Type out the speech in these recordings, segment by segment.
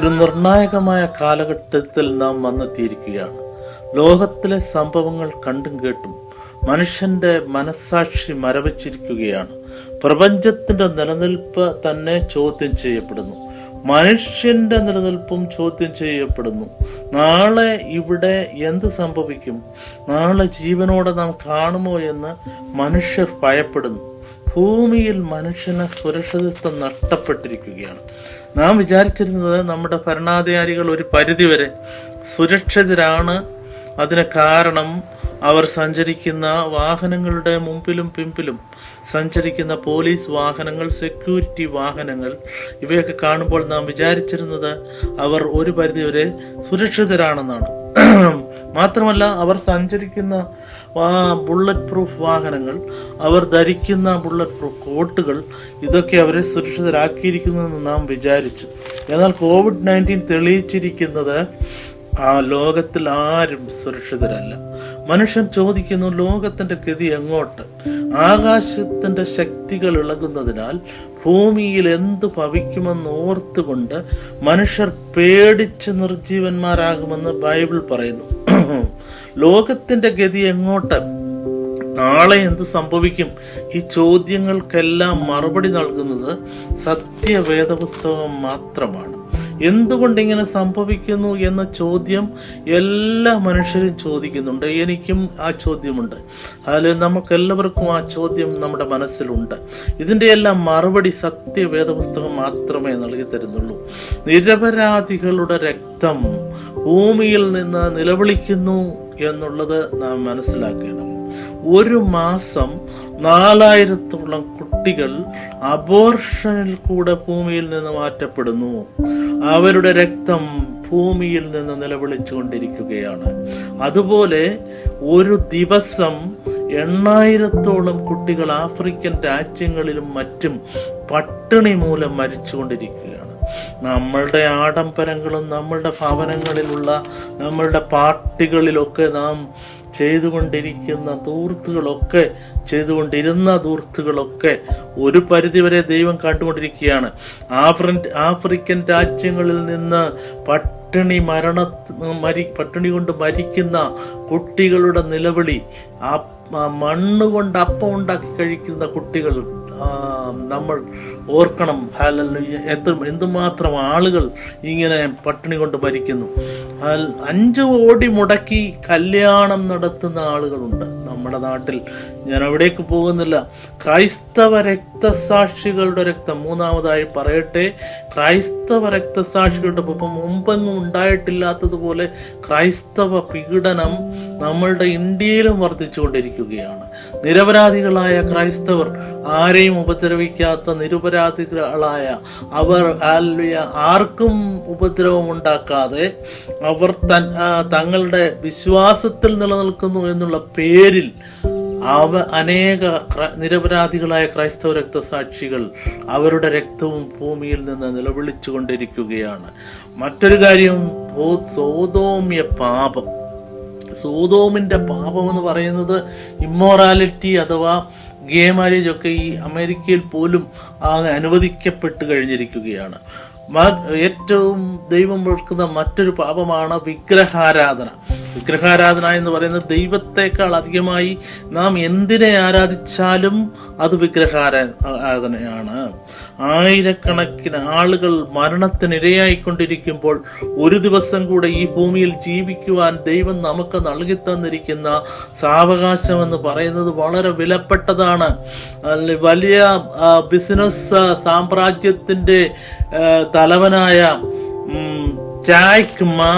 ഒരു നിർണായകമായ കാലഘട്ടത്തിൽ നാം വന്നെത്തിയിരിക്കുകയാണ്. ലോകത്തിലെ സംഭവങ്ങൾ കണ്ടും കേട്ടും മനുഷ്യന്റെ മനസാക്ഷി മരവിച്ചിരിക്കുകയാണ്. പ്രപഞ്ചത്തിന്റെ നിലനിൽപ്പ് തന്നെ ചോദ്യം ചെയ്യപ്പെടുന്നു. മനുഷ്യന്റെ നിലനിൽപ്പും ചോദ്യം ചെയ്യപ്പെടുന്നു. നാളെ ഇവിടെ എന്ത് സംഭവിക്കും? നാളെ ജീവനോടെ നാം കാണുമോ എന്ന് മനുഷ്യർ ഭയപ്പെടുന്നു. ഭൂമിയിൽ മനുഷ്യന് സുരക്ഷിതത്വം നഷ്ടപ്പെട്ടിരിക്കുകയാണ്. നാം വിചാരിച്ചിരുന്നത് നമ്മുടെ ഭരണാധികാരികൾ ഒരു പരിധിവരെ സുരക്ഷിതരാണ്. അതിന് കാരണം അവർ സഞ്ചരിക്കുന്ന വാഹനങ്ങളുടെ മുമ്പിലും പിമ്പിലും സഞ്ചരിക്കുന്ന പോലീസ് വാഹനങ്ങൾ സെക്യൂരിറ്റി വാഹനങ്ങൾ ഇവയൊക്കെ കാണുമ്പോൾ നാം വിചാരിച്ചിരുന്നത് അവർ ഒരു പരിധിവരെ സുരക്ഷിതരാണെന്നാണ്. മാത്രമല്ല അവർ സഞ്ചരിക്കുന്ന ബുള്ളറ്റ് പ്രൂഫ് വാഹനങ്ങൾ അവർ ധരിക്കുന്ന ബുള്ളറ്റ് പ്രൂഫ് കോട്ടുകൾ ഇതൊക്കെ അവരെ സുരക്ഷിതരാക്കിയിരിക്കുന്നു എന്ന് നാം വിചാരിച്ചു. എന്നാൽ കോവിഡ് നയന്റീൻ തെളിയിച്ചിരിക്കുന്നത് ആ ലോകത്തിൽ ആരും സുരക്ഷിതരല്ല. മനുഷ്യൻ ചോദിക്കുന്നു ലോകത്തിന്റെ ഗതി എങ്ങോട്ട്? ആകാശത്തിന്റെ ശക്തികൾ ഇളകുന്നതിനാൽ ഭൂമിയിൽ എന്ത് ഭവിക്കുമെന്ന് ഓർത്തുകൊണ്ട് മനുഷ്യർ പേടിച്ച് നിർജീവന്മാരാകുമെന്ന് ബൈബിൾ പറയുന്നു. ലോകത്തിന്റെ ഗതി എങ്ങോട്ട്? നാളെ എന്ത് സംഭവിക്കും? ഈ ചോദ്യങ്ങൾക്കെല്ലാം മറുപടി നൽകുന്നത് സത്യവേദപുസ്തകം മാത്രമാണ്. എന്തുകൊണ്ട് ഇങ്ങനെ സംഭവിക്കുന്നു എന്ന ചോദ്യം എല്ലാ മനുഷ്യരും ചോദിക്കുന്നുണ്ട്. എനിക്കും ആ ചോദ്യമുണ്ട്. അതിൽ നമുക്കെല്ലാവർക്കും ആ ചോദ്യം നമ്മുടെ മനസ്സിലുണ്ട്. ഇതിന്റെ എല്ലാം മറുപടി സത്യവേദപുസ്തകം മാത്രമേ നൽകി തരുന്നുള്ളൂ. നിരപരാധികളുടെ രക്തം ഭൂമിയിൽ നിന്ന് നിലവിളിക്കുന്നു എന്നുള്ളത് നാം മനസ്സിലാക്കണം. ഒരു മാസം നാലായിരത്തോളം കുട്ടികൾ അബോർഷനിൽ കൂടെ ഭൂമിയിൽ നിന്ന് മാറ്റപ്പെടുന്നു. അവരുടെ രക്തം ഭൂമിയിൽ നിന്ന് നിലവിളിച്ചുകൊണ്ടിരിക്കുകയാണ്. അതുപോലെ ഒരു ദിവസം എണ്ണായിരത്തോളം കുട്ടികൾ ആഫ്രിക്കൻ രാജ്യങ്ങളിലും മറ്റും പട്ടിണി മൂലം മരിച്ചുകൊണ്ടിരിക്കുകയാണ്. നമ്മളുടെ ആഡംബരങ്ങളും നമ്മളുടെ ഭവനങ്ങളിലുള്ള നമ്മളുടെ പാർട്ടികളിലൊക്കെ നാം ചെയ്തുകൊണ്ടിരിക്കുന്ന ദൂർത്തുകളൊക്കെ ചെയ്തുകൊണ്ടിരുന്ന ദൂർത്തുകളൊക്കെ ഒരു പരിധിവരെ ദൈവം കണ്ടുകൊണ്ടിരിക്കുകയാണ്. ആഫ്രി ആഫ്രിക്കൻ രാജ്യങ്ങളിൽ നിന്ന് പട്ടിണി മരണ മരി പട്ടിണി കൊണ്ട് മരിക്കുന്ന കുട്ടികളുടെ നിലവിളി ആ മണ്ണ് കൊണ്ട് അപ്പം ഉണ്ടാക്കി കഴിക്കുന്ന കുട്ടികൾ നമ്മൾ ഓർക്കണം. എത്ര എന്തുമാത്രം ആളുകൾ ഇങ്ങനെ പട്ടിണി കൊണ്ട് മരിക്കുന്നു. അഞ്ച് കോടി മുടക്കി കല്യാണം നടത്തുന്ന ആളുകളുണ്ട് നമ്മുടെ നാട്ടിൽ. ഞാൻ അവിടേക്ക് പോകുന്നില്ല. ക്രൈസ്തവ രക്തസാക്ഷികളുടെ രക്തം. മൂന്നാമതായി പറയട്ടെ ക്രൈസ്തവ രക്തസാക്ഷികളുടെ ഒപ്പം മുമ്പെങ്ങും ഉണ്ടായിട്ടില്ലാത്തതുപോലെ ക്രൈസ്തവ പീഡനം നമ്മളുടെ ഇന്ത്യയിലും വർദ്ധിച്ചുകൊണ്ടിരിക്കുകയാണ്. നിരപരാധികളായ ക്രൈസ്തവർ ആരെയും ഉപദ്രവിക്കാത്ത നിരപരാധികളായ അവർ ആർക്കും ഉപദ്രവം ഉണ്ടാക്കാതെ അവർ തൻ തങ്ങളുടെ വിശ്വാസത്തിൽ നിലനിൽക്കുന്നു എന്നുള്ള പേരിൽ അവ അനേക നിരപരാധികളായ ക്രൈസ്തവ രക്തസാക്ഷികൾ അവരുടെ രക്തവും ഭൂമിയിൽ നിന്ന് നിലവിളിച്ചു കൊണ്ടിരിക്കുകയാണ് മറ്റൊരു കാര്യം സോതോമ്യ പാപം. സോതോമിന്റെ പാപം എന്ന് പറയുന്നത് ഇമ്മോറാലിറ്റി അഥവാ ഗേ മാരേജ് ഒക്കെ ഈ അമേരിക്കയിൽ പോലും അനുവദിക്കപ്പെട്ട് കഴിഞ്ഞിരിക്കുകയാണ്. ഏറ്റവും ദൈവം വെറുക്കുന്ന മറ്റൊരു പാപമാണ് വിഗ്രഹാരാധന. വിഗ്രഹാരാധന എന്ന് പറയുന്നത് ദൈവത്തെക്കാൾ അധികമായി നാം എന്തിനെ ആരാധിച്ചാലും അത് വിഗ്രഹാരാധനയാണ് ആയിരക്കണക്കിന് ആളുകൾ മരണത്തിനിരയായിക്കൊണ്ടിരിക്കുമ്പോൾ ഒരു ദിവസം കൂടെ ഈ ഭൂമിയിൽ ജീവിക്കുവാൻ ദൈവം നമുക്ക് നൽകി തന്നിരിക്കുന്ന സാവകാശം എന്ന് പറയുന്നത് വളരെ വിലപ്പെട്ടതാണ്. വലിയ ബിസിനസ് സാമ്രാജ്യത്തിന്റെ തലവനായ ചായ്ക്ക് മാ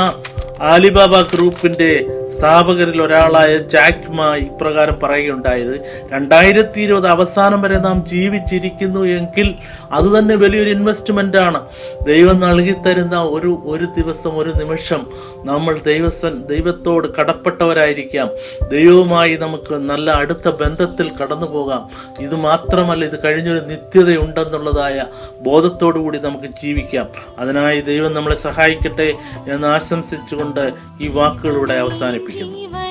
ആലിബാബ ഗ്രൂപ്പിന്റെ സ്ഥാപകരിൽ ഒരാളായ ജാക്ക് മാ ഇപ്രകാരം പറയുകയുണ്ടായത് രണ്ടായിരത്തി ഇരുപത് അവസാനം വരെ നാം ജീവിച്ചിരിക്കുന്നു എങ്കിൽ അത് തന്നെ വലിയൊരു ഇൻവെസ്റ്റ്മെന്റ് ആണ്. ദൈവം നൽകി തരുന്ന ഒരു ഒരു ദിവസം ഒരു നിമിഷം നമ്മൾ ദൈവസൻ ദൈവത്തോട് കടപ്പെട്ടവരായിരിക്കാം. ദൈവവുമായി നമുക്ക് നല്ല അടുത്ത ബന്ധത്തിൽ കടന്നു പോകാം ഇത് മാത്രമല്ല ഇത് കഴിഞ്ഞൊരു നിത്യതയുണ്ടെന്നുള്ളതായ ബോധത്തോടു കൂടി നമുക്ക് ജീവിക്കാം. അതിനായി ദൈവം നമ്മളെ സഹായിക്കട്ടെ എന്ന് ആശംസിച്ചുകൊണ്ട് ഈ വാക്കുകളിലൂടെ 不行。